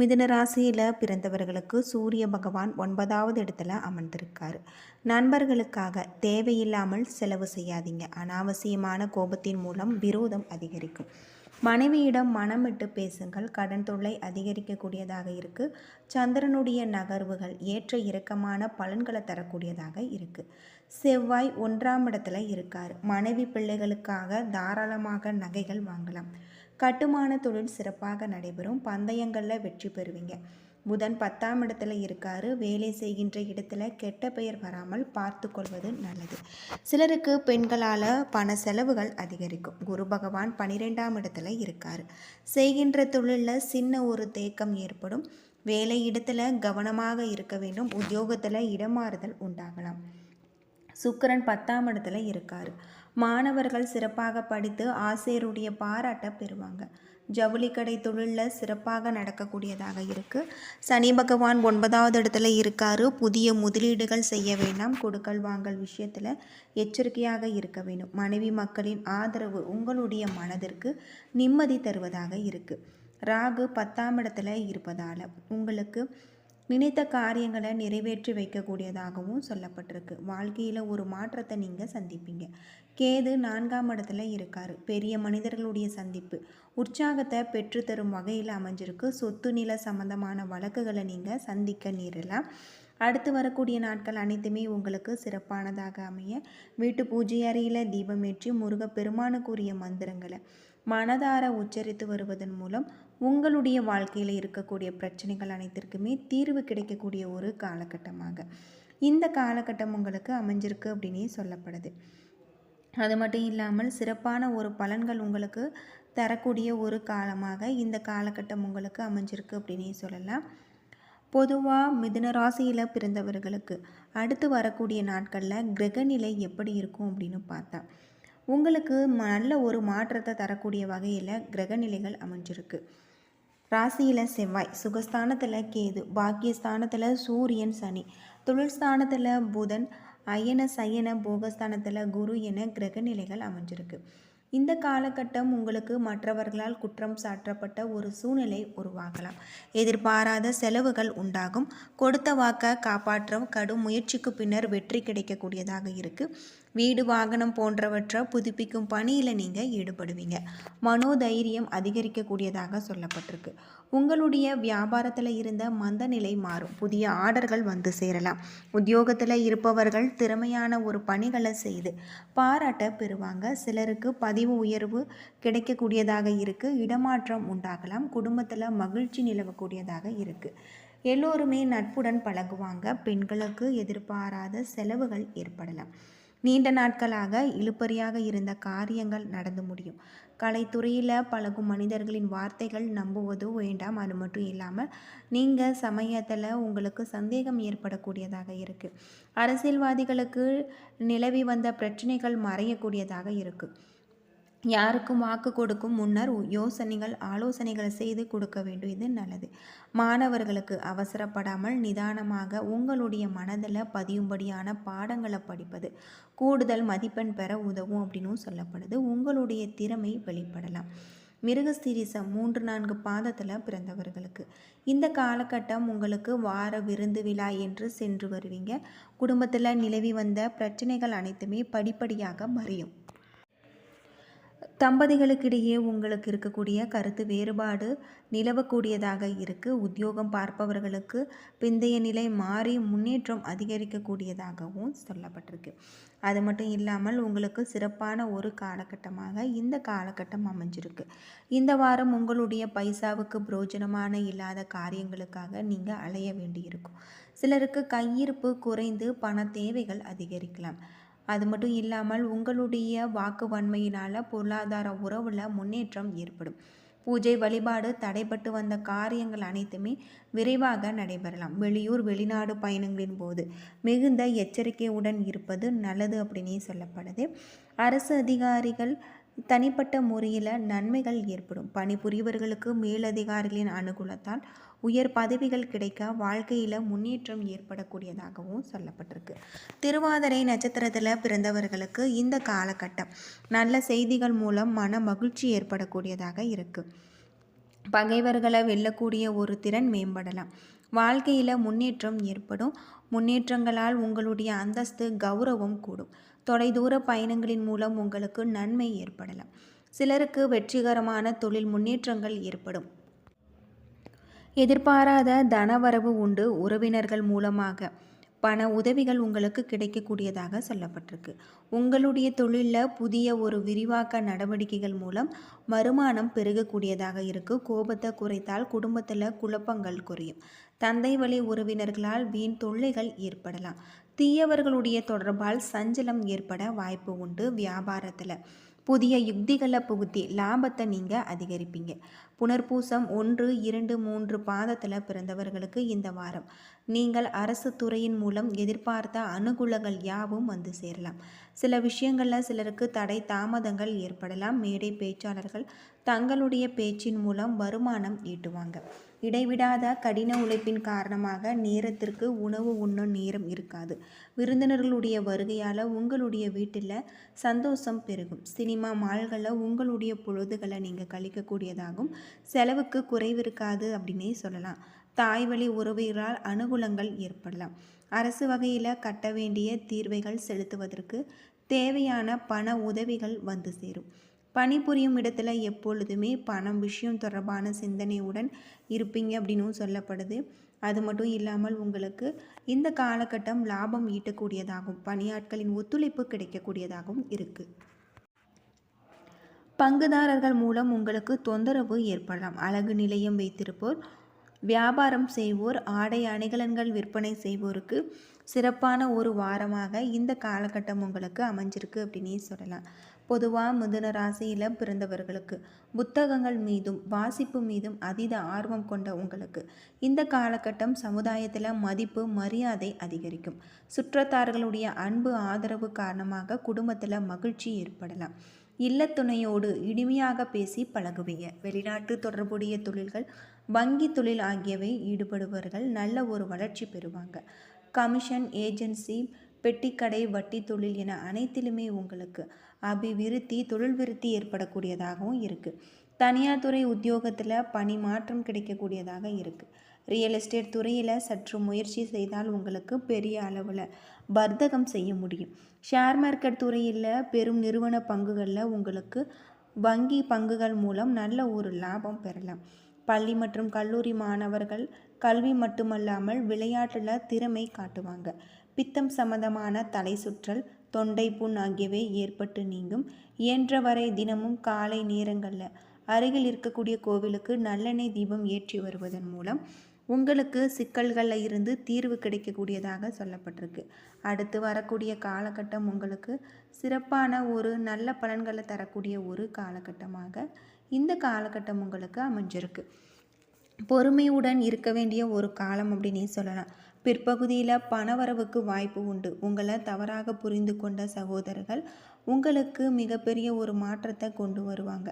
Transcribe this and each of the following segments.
மிதுன ராசியில் பிறந்தவர்களுக்கு சூரிய பகவான் ஒன்பதாவது இடத்துல அமர்ந்திருக்கார். நண்பர்களுக்காக தேவையில்லாமல் செலவு செய்யாதீங்க. அனாவசியமான கோபத்தின் மூலம் விரோதம் அதிகரிக்கும். மனைவியிடம் மனம் விட்டு பேசுங்கள். கடன் தொல்லை அதிகரிக்கக்கூடியதாக இருக்குது சந்திரனுடைய நகர்வுகள் ஏற்ற இறக்கமான பலன்களை தரக்கூடியதாக இருக்குது செவ்வாய் ஒன்றாம் இடத்துல இருக்கார். மனைவி பிள்ளைகளுக்காக தாராளமாக நகைகள் வாங்கலாம். கட்டுமான தொழில் சிறப்பாக நடைபெறும் பந்தயங்களில் வெற்றி பெறுவீங்க. புதன் பத்தாம் இடத்துல இருக்காரு. வேலை செய்கின்ற இடத்துல கெட்ட பெயர் வராமல் பார்த்து கொள்வது நல்லது. சிலருக்கு பெண்களால் பண செலவுகள் அதிகரிக்கும். குரு பகவான் பனிரெண்டாம் இடத்துல இருக்காரு. செய்கின்ற தொழிலில் சின்ன ஒரு தேக்கம் ஏற்படும். வேலை இடத்துல கவனமாக இருக்க வேண்டும். உத்தியோகத்தில் இடமாறுதல் உண்டாகலாம். சுக்கரன் பத்தாம் இடத்துல இருக்கார். மாணவர்கள் சிறப்பாக படித்து ஆசிரியருடைய பாராட்டை பெறுவாங்க. ஜவுளி கடை தொழிலில் சிறப்பாக நடக்கக்கூடியதாக இருக்குது சனி பகவான் ஒன்பதாவது இடத்துல இருக்கார். புதிய முதலீடுகள் செய்ய வேண்டாம். கொடுக்கல் வாங்கல் விஷயத்தில் எச்சரிக்கையாக இருக்க வேண்டும். மனைவி மக்களின் ஆதரவு உங்களுடைய மனதிற்கு நிம்மதி தருவதாக இருக்குது ராகு பத்தாம் இடத்துல இருப்பதால் உங்களுக்கு நினைத்த காரியங்களை நிறைவேற்றி வைக்கக்கூடியதாகவும் சொல்லப்பட்டிருக்கு. வாழ்க்கையில் ஒரு மாற்றத்தை நீங்கள் சந்திப்பீங்க. கேது நான்காம் இடத்துல இருக்கார். பெரிய மனிதர்களுடைய சந்திப்பு. உற்சாகத்தை பெற்றுத்தரும் வகையில் அமைஞ்சிருக்கு. சொத்து நில சம்பந்தமான வழக்குகளை நீங்கள் சந்திக்க நேரலாம் அடுத்து வரக்கூடிய நாட்கள் அனைத்துமே உங்களுக்கு சிறப்பானதாக அமைய. வீட்டு பூஜை அறையில் தீபமேற்றி முருகப்பெருமானுக்குரிய மந்திரங்களை மனதார உச்சரித்து வருவதன் மூலம் உங்களுடைய வாழ்க்கையில் இருக்கக்கூடிய பிரச்சனைகள் அனைத்திற்குமே தீர்வு கிடைக்கக்கூடிய ஒரு காலகட்டமாக. இந்த காலகட்டம் உங்களுக்கு அமைஞ்சிருக்கு அப்படின்னே சொல்லப்படுது. அது மட்டும் இல்லாமல் சிறப்பான ஒரு பலன்கள் உங்களுக்கு தரக்கூடிய ஒரு காலமாக இந்த காலகட்டம் உங்களுக்கு அமைஞ்சிருக்கு அப்படின்னே சொல்லலாம். பொதுவாக மிதுன ராசியில் பிறந்தவர்களுக்கு அடுத்து வரக்கூடிய நாட்களில் கிரகநிலை எப்படி இருக்கும் அப்படின்னு பார்த்தா உங்களுக்கு நல்ல ஒரு மாற்றத்தை தரக்கூடிய வகையில் கிரகநிலைகள் அமைஞ்சிருக்கு. ராசியில் செவ்வாய் சுகஸ்தானத்தில் கேது பாக்கியஸ்தானத்தில் சூரியன் சனி. தொழில் ஸ்தானத்தில் புதன் அயன சயன போகஸ்தானத்தில் குரு என கிரகநிலைகள் அமைஞ்சிருக்கு. இந்த காலகட்டம் உங்களுக்கு மற்றவர்களால் குற்றம் சாற்றப்பட்ட ஒரு சூழ்நிலை உருவாகலாம். எதிர்பாராத செலவுகள் உண்டாகும். கொடுத்த வாக்க காப்பாற்ற கடும் முயற்சிக்கு பின்னர் வெற்றி கிடைக்கக்கூடியதாக இருக்குது வீடு வாகனம் போன்றவற்றை புதுப்பிக்கும் பணியில் நீங்கள் ஈடுபடுவீங்க. மனோதைரியம் அதிகரிக்கக்கூடியதாக சொல்லப்பட்டிருக்கு. உங்களுடைய வியாபாரத்தில் இருந்த மந்த நிலை மாறும். புதிய ஆர்டர்கள் வந்து சேரலாம். உத்தியோகத்தில் இருப்பவர்கள் திறமையான ஒரு பணிகளை செய்து பாராட்ட பெறுவாங்க. சிலருக்கு பதிவு உயர்வு கிடைக்கக்கூடியதாக இருக்குது இடமாற்றம் உண்டாகலாம். குடும்பத்தில் மகிழ்ச்சி நிலவக்கூடியதாக இருக்குது எல்லோருமே நட்புடன் பழகுவாங்க. பெண்களுக்கு எதிர்பாராத செலவுகள் ஏற்படலாம். நீண்ட நாட்களாக இழுப்பறியாக இருந்த காரியங்கள் நடந்து முடியும். கலைத்துறையில் பழகும் மனிதர்களின் வார்த்தைகள் நம்புவதோ வேண்டாம் அது மட்டும் இல்லாமல் நீங்கள் சமயத்தில் உங்களுக்கு சந்தேகம் ஏற்படக்கூடியதாக இருக்குது அரசியல்வாதிகளுக்கு நிலவி வந்த பிரச்சனைகள் மறையக்கூடியதாக இருக்குது யாருக்கும் வாக்கு கொடுக்கும் முன்னர் யோசனைகள் ஆலோசனைகளை செய்து கொடுக்க வேண்டும். இது நல்லது. மாணவர்களுக்கு அவசரப்படாமல் நிதானமாக உங்களுடைய மனதில் பதியும்படியான பாடங்களை படிப்பது கூடுதல் மதிப்பெண் பெற உதவும் அப்படின்னு சொல்லப்படுது. உங்களுடைய திறமை வெளிப்படலாம். மிருகஸ்திரிசம் மூன்று நான்கு பாதத்தில் பிறந்தவர்களுக்கு இந்த காலகட்டம் உங்களுக்கு வார விருந்து விழா என்று சென்று வருவீங்க. குடும்பத்தில் நிலவி வந்த பிரச்சனைகள் அனைத்துமே படிப்படியாக மறையும். தம்பதிகளுக்கிடையே உங்களுக்கு இருக்கக்கூடிய கருத்து வேறுபாடு நிலவக்கூடியதாக இருக்குது உத்தியோகம் பார்ப்பவர்களுக்கு பிந்தைய நிலை மாறி முன்னேற்றம் அதிகரிக்கக்கூடியதாகவும் சொல்லப்பட்டிருக்கு. அது மட்டும் இல்லாமல் உங்களுக்கு சிறப்பான ஒரு காலகட்டமாக இந்த காலகட்டம் அமைஞ்சிருக்கு. இந்த வாரம் உங்களுடைய பைசாவுக்கு புரோஜனமான இல்லாத காரியங்களுக்காக நீங்கள் அலைய வேண்டியிருக்கும். சிலருக்கு கையிருப்பு குறைந்து பண தேவைகள் அதிகரிக்கலாம். அது மட்டும் இல்லாமல் உங்களுடைய வாக்கு வன்மையினால் பொருளாதார உறவில் முன்னேற்றம் ஏற்படும். பூஜை வழிபாடு தடைப்பட்டு வந்த காரியங்கள் அனைத்துமே விரைவாக நடைபெறலாம். வெளியூர் வெளிநாடு பயணங்களின் போது மிகுந்த எச்சரிக்கையுடன் இருப்பது நல்லது அப்படின்னே சொல்லப்படுது. அரசு அதிகாரிகள் தனிப்பட்ட முறையில் நன்மைகள் ஏற்படும். பணிபுரியவர்களுக்கு மேலதிகாரிகளின் அனுகூலத்தால் உயர் பதவிகள் கிடைக்க வாழ்க்கையில் முன்னேற்றம் ஏற்படக்கூடியதாகவும் சொல்லப்பட்டிருக்கு. திருவாதிரை நட்சத்திரத்தில் பிறந்தவர்களுக்கு இந்த காலகட்டம் நல்ல செய்திகள் மூலம் மன மகிழ்ச்சி ஏற்படக்கூடியதாக இருக்குது பகைவர்களை வெல்லக்கூடிய ஒரு திறன் மேம்படலாம். வாழ்க்கையில் முன்னேற்றம் ஏற்படும். முன்னேற்றங்களால் உங்களுடைய அந்தஸ்து கௌரவம் கூடும். தொலைதூர பயணங்களின் மூலம் உங்களுக்கு நன்மை ஏற்படலாம். சிலருக்கு வெற்றிகரமான தொழில் முன்னேற்றங்கள் ஏற்படும். எதிர்பாராத தனவரவு உண்டு உறவினர்கள் மூலமாக. பண உதவிகள் உங்களுக்கு கிடைக்கக்கூடியதாக சொல்லப்பட்டிருக்கு. உங்களுடைய தொழிலில் புதிய ஒரு விரிவாக்க நடவடிக்கைகள் மூலம் வருமானம் பெருகக்கூடியதாக இருக்குது கோபத்தை குறைத்தால் குடும்பத்தில் குழப்பங்கள் குறையும். தந்தை வழி உறவினர்களால் வீண் தொல்லைகள் ஏற்படலாம். தீயவர்களுடைய தொடர்பால் சஞ்சலம் ஏற்பட வாய்ப்பு உண்டு வியாபாரத்தில். புதிய யுக்திகளை புகுத்தி லாபத்தை நீங்கள் அதிகரிப்பீங்க. புனர்பூசம் ஒன்று இரண்டு மூன்று பாதத்தில் பிறந்தவர்களுக்கு இந்த வாரம். நீங்கள் அரசு துறையின் மூலம் எதிர்பார்த்த அனுகூலங்கள் யாவும் வந்து சேரலாம். சில விஷயங்களில் சிலருக்கு தடை தாமதங்கள் ஏற்படலாம். மேடை பேச்சாளர்கள் தங்களுடைய பேச்சின் மூலம் வருமானம் ஈட்டுவாங்க. இடைவிடாத கடின உழைப்பின் காரணமாக நேரத்திற்கு உணவு உண்ணும் நேரம் இருக்காது. விருந்தினர்களுடைய வருகையால் உங்களுடைய வீட்டில் சந்தோஷம் பெருகும். சினிமா மால்களில் உங்களுடைய பொழுதுகளை நீங்கள் கழிக்கக்கூடியதாகும். செலவுக்கு குறைவு இருக்காது அப்படின்னே சொல்லலாம். தாய் வழி உறவுகளால் அனுகூலங்கள் ஏற்படலாம். அரசு வகையில் கட்ட வேண்டிய தீர்வைகள் செலுத்துவதற்கு தேவையான பண உதவிகள் வந்து சேரும். பணிபுரியும் இடத்துல எப்பொழுதுமே பணம் விஷயம் தொடர்பான சிந்தனையுடன் இருப்பீங்க அப்படின்னும் சொல்லப்படுது. அது மட்டும் இல்லாமல் உங்களுக்கு இந்த காலகட்டம் லாபம் ஈட்டக்கூடியதாகும் பணியாட்களின் ஒத்துழைப்பு கிடைக்கக்கூடியதாகவும் இருக்குது பங்குதாரர்கள் மூலம் உங்களுக்கு தொந்தரவு ஏற்படலாம். அழகு நிலையம் வைத்திருப்போர் வியாபாரம் செய்வோர் ஆடை அணிகலன்கள் விற்பனை செய்வோருக்கு சிறப்பான ஒரு வாரமாக இந்த காலகட்டம் உங்களுக்கு அமைஞ்சிருக்கு அப்படின்னே சொல்லலாம். பொதுவாக மிதுன ராசியில் பிறந்தவர்களுக்கு புத்தகங்கள் மீதும் வாசிப்பு மீதும் அதீத ஆர்வம் கொண்ட உங்களுக்கு இந்த காலகட்டம் சமுதாயத்தில் மதிப்பு மரியாதை அதிகரிக்கும். சுற்றத்தார்களுடைய அன்பு ஆதரவு காரணமாக குடும்பத்தில் மகிழ்ச்சி ஏற்படலாம். இல்லத்துணையோடு இனிமையாக பேசி பழகுவீங்க. வெளிநாட்டு தொடர்புடைய தொழில்கள் வங்கி தொழில் ஆகியவை ஈடுபடுபவர்கள் நல்ல ஒரு வளர்ச்சி பெறுவாங்க. கமிஷன் ஏஜென்சி பெட்டிக்கடை வட்டி தொழில் என அனைத்திலுமே உங்களுக்கு அபிவிருத்தி தொழில் விருத்தி ஏற்படக்கூடியதாகவும் இருக்குது தனியார் துறை உத்தியோகத்தில் பணி மாற்றம் கிடைக்கக்கூடியதாக இருக்குது ரியல் எஸ்டேட் துறையில் சற்று முயற்சி செய்தால் உங்களுக்கு பெரிய அளவில் வர்த்தகம் செய்ய முடியும். ஷேர் மார்க்கெட் துறையில் பெரும் நிறுவன பங்குகளில் உங்களுக்கு வங்கி பங்குகள் மூலம் நல்ல ஒரு லாபம் பெறலாம். பள்ளி மற்றும் கல்லூரி மாணவர்கள் கல்வி மட்டுமல்லாமல் விளையாட்டில் திறமை காட்டுவாங்க. பித்தம் சம்பந்தமான தலை சுற்றல் தொண்டை புண் ஆகியவை ஏற்பட்டு நீங்கும். இயன்றவரை தினமும் காலை நேரங்களில் அருகில் இருக்கக்கூடிய கோவிலுக்கு நல்லெண்ணெய் தீபம் ஏற்றி வருவதன் மூலம் உங்களுக்கு சிக்கல்களில் இருந்து தீர்வு கிடைக்கக்கூடியதாக சொல்லப்பட்டிருக்கு. அடுத்து வரக்கூடிய காலகட்டம் உங்களுக்கு சிறப்பான ஒரு நல்ல பலன்களை தரக்கூடிய ஒரு காலகட்டமாக இந்த காலகட்டம் உங்களுக்கு அமைஞ்சிருக்கு. பொறுமையுடன் இருக்க வேண்டிய ஒரு காலம் அப்படின்னே சொல்லலாம். பிற்பகுதியில் பணவரவுக்கு வாய்ப்பு உண்டு. உங்களை தவறாக புரிந்து கொண்ட சகோதரர்கள் உங்களுக்கு மிகப்பெரிய ஒரு மாற்றத்தை கொண்டு வருவாங்க.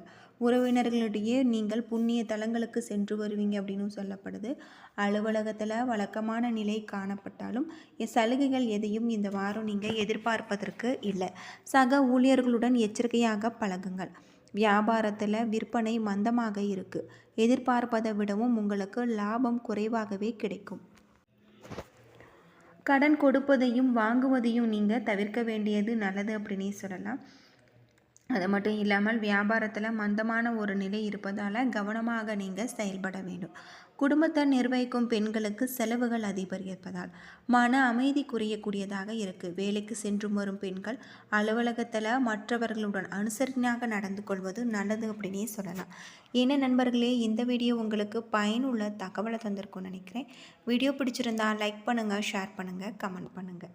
உறவினர்களிடையே நீங்கள் புண்ணிய தலங்களுக்கு சென்று வருவீங்க அப்படின்னு சொல்லப்படுது. அலுவலகத்தில் வழக்கமான நிலை காணப்பட்டாலும் சலுகைகள் எதையும் இந்த வாரம் நீங்கள் எதிர்பார்ப்பதற்கு இல்லை. சக ஊழியர்களுடன் எச்சரிக்கையாக பழகுங்கள். வியாபாரத்தில் விற்பனை மந்தமாக இருக்குது எதிர்பார்ப்பதை விடவும் உங்களுக்கு லாபம் குறைவாகவே கிடைக்கும். கடன் கொடுப்பதையும் வாங்குவதையும் நீங்கள் தவிர்க்க வேண்டியது நல்லது அப்படின்னே சொல்லலாம். அது மட்டும் இல்லாமல் வியாபாரத்தில் மந்தமான ஒரு நிலை இருப்பதால் கவனமாக நீங்கள் செயல்பட வேண்டும். குடும்பத்தை நிர்வகிக்கும் பெண்களுக்கு செலவுகள் அதிகரிப்பதால் மன அமைதி குறையக்கூடியதாக இருக்குது வேலைக்கு சென்று வரும் பெண்கள் அலுவலகத்தில் மற்றவர்களுடன் அனுசரணையாக நடந்து கொள்வது நல்லது அப்படின்னே சொல்லலாம். என்ன நண்பர்களே இந்த வீடியோ உங்களுக்கு பயனுள்ள தகவலை தந்திருக்கும்னு நினைக்கிறேன். வீடியோ பிடிச்சிருந்தா லைக் பண்ணுங்கள் ஷேர் பண்ணுங்கள் கமெண்ட் பண்ணுங்கள்